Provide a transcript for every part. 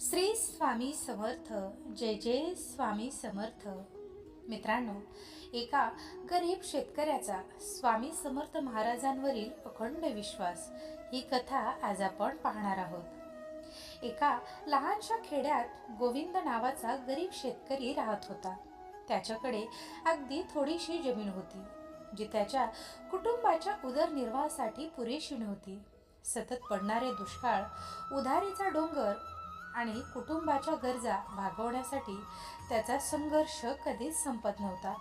श्री स्वामी समर्थ जय जय स्वामी समर्थ. मित्रांनो एका गरीब शेतकऱ्याचा स्वामी समर्थ महाराजांवरील अखंड विश्वास ही कथा आज आपण पाहणार आहोत. एका लहानशा खेड्यात गोविंद नावाचा गरीब शेतकरी राहत होता. त्याच्याकडे अगदी थोडीशी जमीन होती जी त्याच्या कुटुंबाच्या उदरनिर्वाहासाठी पुरेशी नव्हती. सतत पडणारे दुष्काळ उधारीचा डोंगर आणि कुटुंबाच्या गरजा भागवण्यासाठी त्याचा संघर्ष कधीच संपत नव्हता.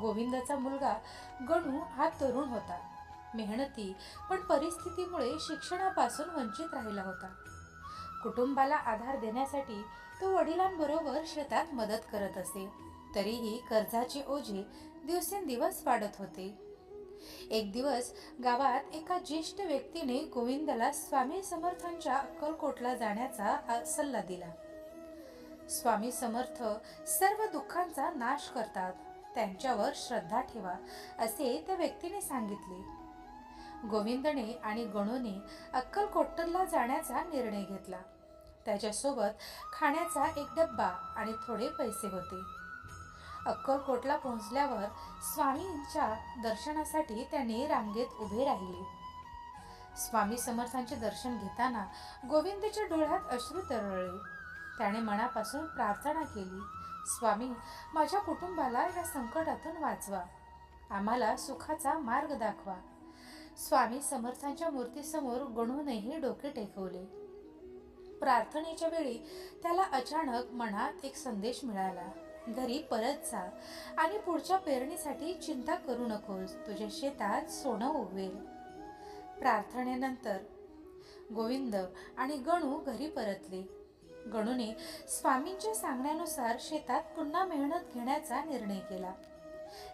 गोविंदाचा मुलगा गणू हा तरुण होता. मेहनती पण परिस्थितीमुळे शिक्षणापासून वंचित राहिला होता. कुटुंबाला आधार देण्यासाठी तो वडिलांबरोबर शेतात मदत करत असे. तरीही कर्जाचे ओझे दिवसेंदिवस वाढत होते. एक दिवस गावात एका ज्येष्ठ व्यक्तीने गोविंदाला स्वामी समर्थांच्या अक्कलकोटला जाण्याचा सल्ला दिला. स्वामी समर्थ सर्व दुःखांचा नाश करतात. त्यांच्यावर श्रद्धा ठेवा असे त्या व्यक्तीने सांगितले. गोविंदने आणि गणूने अक्कलकोटला जाण्याचा निर्णय घेतला. त्याच्यासोबत खाण्याचा एक डब्बा आणि थोडे पैसे होते. अक्कलकोटला पोहोचल्यावर स्वामींच्या दर्शनासाठी त्यांनी रांगेत उभे राहिले. स्वामी समर्थांचे दर्शन घेताना गोविंदच्या डोळ्यात अश्रू तरळले. त्याने मनापासून प्रार्थना केली स्वामी माझ्या कुटुंबाला या संकटातून वाचवा. आम्हाला सुखाचा मार्ग दाखवा. स्वामी समर्थांच्या मूर्तीसमोर गणूनही डोके टेकवले. प्रार्थनेच्या वेळी त्याला अचानक मनात एक संदेश मिळाला. घरी परत जा आणि पुढच्या पेरणीसाठी चिंता करू नकोस तुझ्या शेतात सोनं उगवेल. प्रार्थनेनंतर गोविंद आणि गणू घरी परतले. गणूने स्वामींच्या सांगण्यानुसार शेतात पुन्हा मेहनत घेण्याचा निर्णय केला.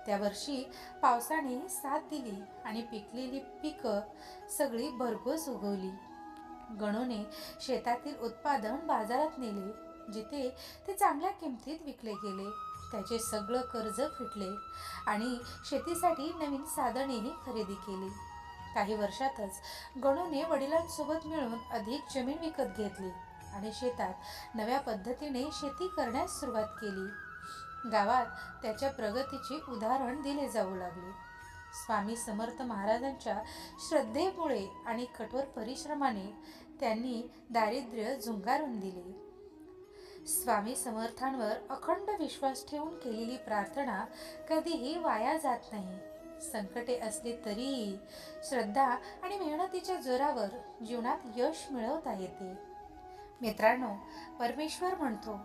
त्या वर्षी पावसाने साथ दिली आणि पिकलेली पिकं सगळी भरघोस उगवली. गणूने शेतातील उत्पादन बाजारात नेले. जिथे ते चांगल्या किमतीत विकले गेले. त्याचे सगळं कर्ज फिटले आणि शेतीसाठी नवीन साधनेही खरेदी केली. काही वर्षातच गणूने वडिलांसोबत मिळून अधिक जमीन विकत घेतली आणि शेतात नव्या पद्धतीने शेती करण्यास सुरुवात केली. गावात त्याच्या प्रगतीचे उदाहरण दिले जाऊ लागले. स्वामी समर्थ महाराजांच्या श्रद्धेमुळे आणि कठोर परिश्रमाने त्यांनी दारिद्र्य झुंगारून दिले. स्वामी समर्थांवर अखंड विश्वास ठेवून केलेली प्रार्थना कधीही वाया जात नाही. संकटे असली तरीही श्रद्धा आणि मेहनतीच्या जोरावर जीवनात यश मिळवता येते. मित्रांनो परमेश्वर म्हणतो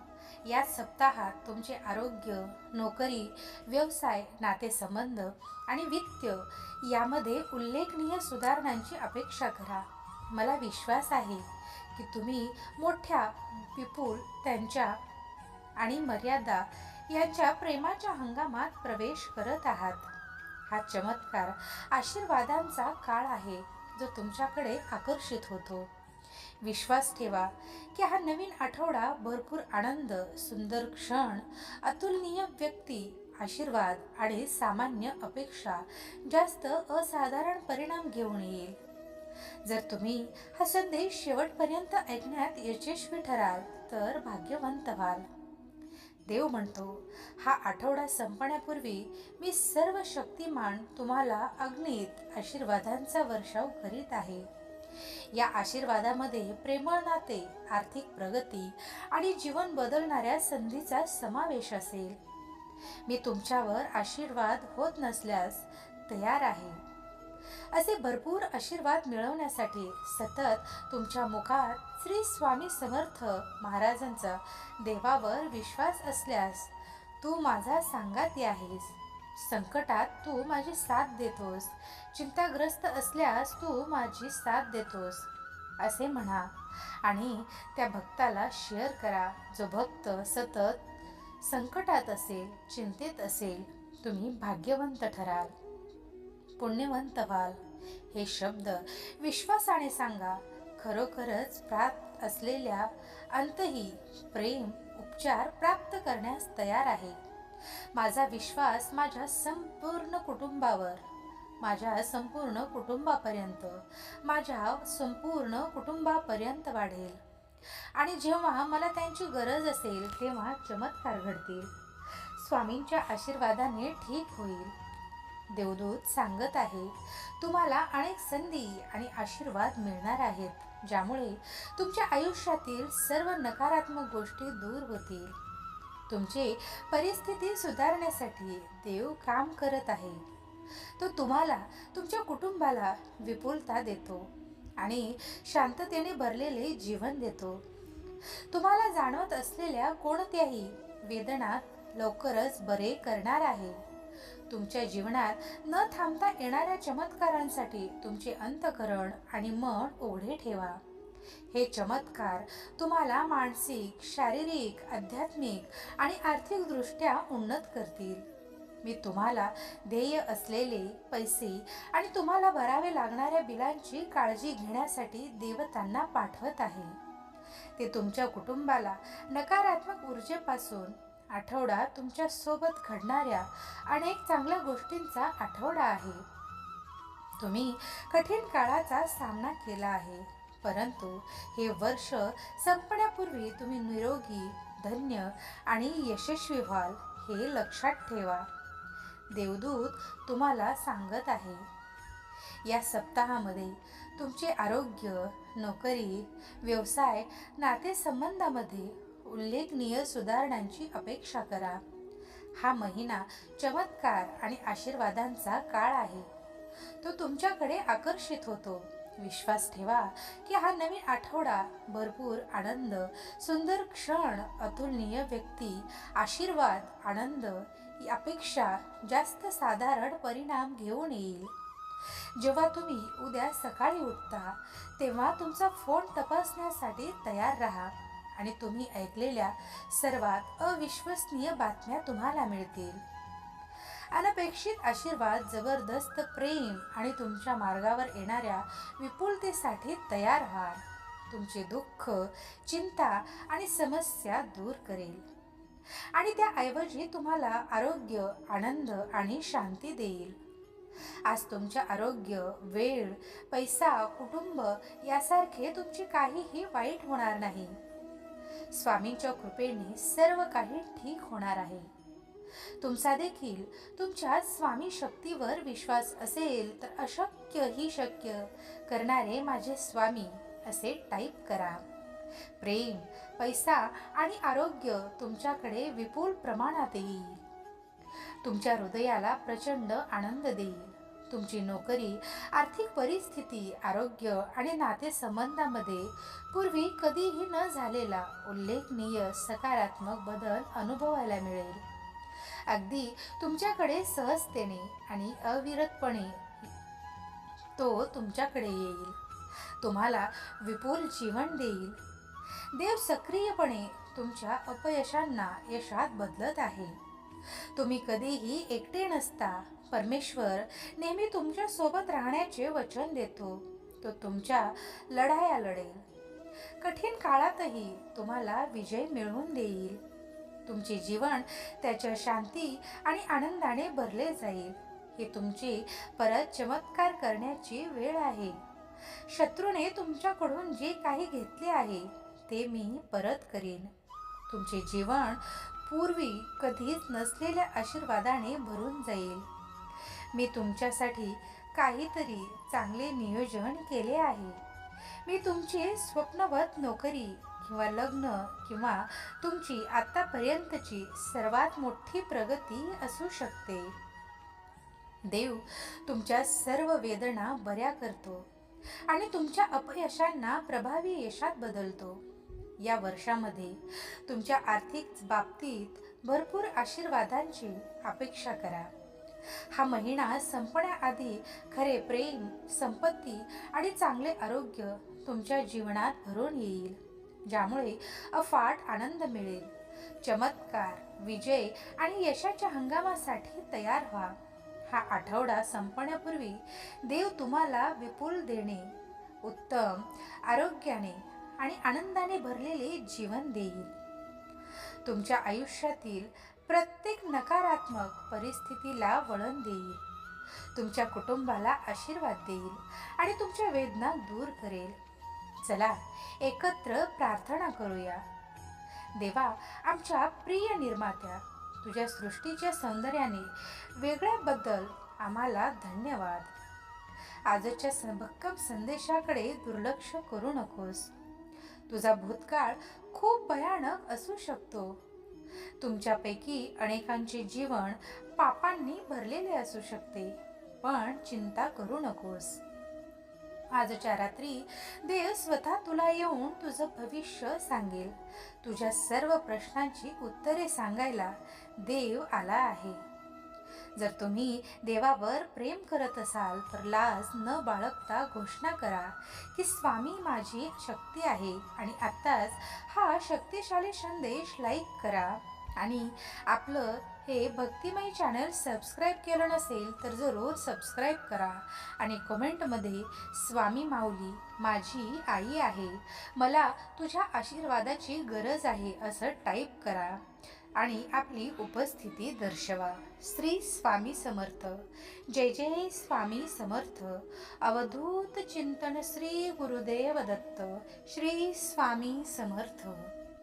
या सप्ताहात तुमचे आरोग्य नोकरी व्यवसाय नातेसंबंध आणि वित्त यामध्ये उल्लेखनीय सुधारणांची अपेक्षा करा. मला विश्वास आहे की तुम्ही मोठ्या विपुल त्यांच्या आणि मर्यादा यांच्या प्रेमाच्या हंगामात प्रवेश करत आहात. हा चमत्कार आशीर्वादांचा काळ आहे जो तुमच्याकडे आकर्षित होतो. विश्वास ठेवा की हा नवीन आठवडा भरपूर आनंद सुंदर क्षण अतुलनीय व्यक्ती आशीर्वाद आणि सामान्य अपेक्षा जास्त असाधारण परिणाम घेऊन येईल. जर तुम्ही हा संदेश शेवटपर्यंत ऐकण्यात यशस्वी ठराल तर भाग्यवंत व्हाल. देव म्हणतो हा आठवडा संपण्यापूर्वी मी सर्व शक्तिमान तुम्हाला अग्नीत आशीर्वादांचा वर्षाव करीत आहे. या आशीर्वादामध्ये प्रेमळ नाते आर्थिक प्रगती आणि जीवन बदलणाऱ्या संधीचा समावेश असेल. मी तुमच्यावर आशीर्वाद होत नसल्यास तयार आहे. असे भरपूर आशीर्वाद मिळवण्यासाठी सतत तुमच्या मुखात श्री स्वामी समर्थ महाराजांचा देवावर विश्वास असल्यास तू माझा सांगाती आहेस संकटात तू माझी साथ देतोस. चिंताग्रस्त असल्यास तू माझी साथ देतोस. असे म्हणा आणि त्या भक्ताला शेअर करा. जो भक्त सतत संकटात असेल चिंतेत असेल तुम्ही भाग्यवंत ठराल. पुण्यवंत व्हाल. हे शब्द विश्वासाने सांगा. खरोखरच प्राप्त असलेल्या अंतही प्रेम उपचार प्राप्त करण्यास तयार आहे. माझा विश्वास माझ्या संपूर्ण कुटुंबावर माझ्या संपूर्ण कुटुंबापर्यंत माझ्या संपूर्ण कुटुंबापर्यंत वाढेल. आणि जेव्हा मला त्यांची गरज असेल तेव्हा चमत्कार घडतील. स्वामींच्या आशीर्वादाने ठीक होईल. देवदूत सांगत आहे तुम्हाला अनेक संधी आणि आशीर्वाद मिळणार आहेत ज्यामुळे तुमच्या आयुष्यातील सर्व नकारात्मक गोष्टी दूर होतील. तुमची परिस्थिती सुधारण्यासाठी देव काम करत आहे. तो तुम्हाला तुमच्या कुटुंबाला विपुलता देतो आणि शांततेने भरलेले जीवन देतो. तुम्हाला जाणवत असलेल्या कोणत्याही वेदना लवकरच बरे करणार आहे. तुमच्या जीवनात न थांबता येणाऱ्या चमत्कारांसाठी तुमचे अंतकरण आणि मन उघडे ठेवा. हे चमत्कार तुम्हाला मानसिक शारीरिक आध्यात्मिक आणि आर्थिकदृष्ट्या उन्नत करतील. मी तुम्हाला ध्येय असलेले पैसे आणि तुम्हाला भरावे लागणाऱ्या बिलांची काळजी घेण्यासाठी देवतांना पाठवत आहे. ते तुमच्या कुटुंबाला नकारात्मक ऊर्जेपासून आठवडा तुमच्यासोबत घडणाऱ्या अनेक चांगल्या गोष्टींचा आठवडा आहे. तुम्ही कठीण काळाचा सामना केला आहे परंतु हे वर्ष संपण्यापूर्वी तुम्ही निरोगी धन्य आणि यशस्वी व्हाल हे लक्षात ठेवा. देवदूत तुम्हाला सांगत आहे या सप्ताहामध्ये तुमचे आरोग्य नोकरी व्यवसाय नातेसंबंधामध्ये उल्लेखनीय सुधारणांची अपेक्षा करा. हा महिना चमत्कार आणि आशीर्वादांचा काळ आहे. तो तुमच्याकडे आकर्षित होतो. विश्वास ठेवा की हा नवीन आठवडा भरपूर आनंद सुंदर क्षण अतुलनीय व्यक्ती आशीर्वाद आनंद यापेक्षा जास्त साधारण परिणाम घेऊन येईल. जेव्हा तुम्ही उद्या सकाळी उठता तेव्हा तुमचा फोन तपासण्यासाठी तयार राहा. आणि तुम्ही ऐकलेल्या सर्वात अविश्वसनीय बातम्या तुम्हाला मिळतील. अनपेक्षित आशीर्वाद जबरदस्त प्रेम आणि तुमच्या मार्गावर येणाऱ्या विपुलतेसाठी तयार व्हा. तुमचे दुःख चिंता आणि समस्या दूर करेल. आणि त्याऐवजी तुम्हाला आरोग्य आनंद आणि शांती देईल. आज तुमचे आरोग्य वेळ पैसा कुटुंब यासारखे तुमचे काहीही वाईट होणार नाही. स्वामींच्या कृपेने सर्व काही ठीक होणार आहे. तुमचा देखील तुमच्या स्वामी शक्तीवर विश्वास असेल तर अशक्य ही शक्य. करणारे माझे स्वामी असे टाईप करा. प्रेम पैसा आणि आरोग्य तुमच्याकडे विपुल प्रमाणात येईल तुमच्या हृदयाला प्रचंड आनंद देईल. तुमची नोकरी आर्थिक परिस्थिती आरोग्य आणि नातेसंबंधामध्ये पूर्वी कधीही न झालेला उल्लेखनीय सकारात्मक बदल अनुभवायला मिळेल. अगदी तुमच्याकडे सहजतेने आणि अविरतपणे तो तुमच्याकडे येईल. तुम्हाला विपुल जीवन देईल. देव सक्रियपणे तुमच्या अपयशांना यशात बदलत आहे. तुम्ही कधीही एकटे नसता. परमेश्वर नेहमी तुमच्यासोबत राहण्याचे वचन देतो. तो तुमच्या लढाया लढेल. कठीण काळातही तुम्हाला विजय मिळवून देईल. तुमचे जीवन त्याच्या शांती आणि आनंदाने भरले जाईल. हे तुमची परत चमत्कार करण्याची वेळ आहे. शत्रूने तुमच्याकडून जे काही घेतले आहे ते मी परत करीन. तुमचे जीवन पूर्वी कधीच नसलेल्या आशीर्वादाने भरून जाईल. मी तुमच्यासाठी काहीतरी चांगले नियोजन केले आहे. मी तुमची स्वप्नवत नोकरी किंवा लग्न किंवा तुमची आत्तापर्यंतची सर्वात मोठी प्रगती असू शकते. देव तुमच्या सर्व वेदना बऱ्या करतो आणि तुमच्या अपयशांना प्रभावी यशात बदलतो. या वर्षामध्ये तुमच्या आर्थिक बाबतीत भरपूर आशीर्वादांची अपेक्षा करा. हा महिना संपण्याआधी खरे प्रेम संपत्ती आणि चांगले आरोग्य तुमच्या जीवनात भरून येईल ज्यामुळे अफाट आनंद मिळेल. चमत्कार विजय आणि यशाच्या हंगामासाठी तयार व्हा. हा आठवडा संपण्यापूर्वी देव तुम्हाला विपुल देणे उत्तम आरोग्याने आणि आनंदाने भरलेले जीवन देईल. तुमच्या आयुष्यातील प्रत्येक नकारात्मक परिस्थितीला वळण देईल. तुमच्या कुटुंबाला आशीर्वाद देईल आणि तुमच्या वेदना दूर करेल. चला एकत्र प्रार्थना करूया. देवा आमच्या प्रिय निर्मात्या तुझ्या सृष्टीच्या सौंदर्याने वेगळ्याबद्दल आम्हाला धन्यवाद. आजच्या स- भक्कम संदेशाकडे दुर्लक्ष करू नकोस. तुझा भूतकाळ खूप भयानक असू शकतो. तुमच्यापैकी अनेकांचे जीवन पापांनी भरलेले असू शकते पण चिंता करू नकोस. आजच्या रात्री देव स्वतः तुला येऊन तुझं भविष्य सांगेल. तुझ्या सर्व प्रश्नांची उत्तरे सांगायला देव आला आहे. जर तुम्ही देवावर प्रेम करत असाल तर लाज न बाळगता घोषणा करा की स्वामी माझी शक्ती आहे आणि आत्ताच हा शक्तिशाली संदेश लाईक करा. आणि आपलं हे भक्तिमय चॅनल सबस्क्राईब केलं नसेल तर जरूर सबस्क्राईब करा. आणि कमेंटमध्ये स्वामी माऊली माझी आई आहे. मला तुझ्या आशीर्वादाची गरज आहे असं टाईप करा. आणि आपली उपस्थिती दर्शवा. श्री स्वामी समर्थ. जय जय स्वामी समर्थ. अवधूत चिंतन श्री गुरुदेव दत्त श्री स्वामी समर्थ.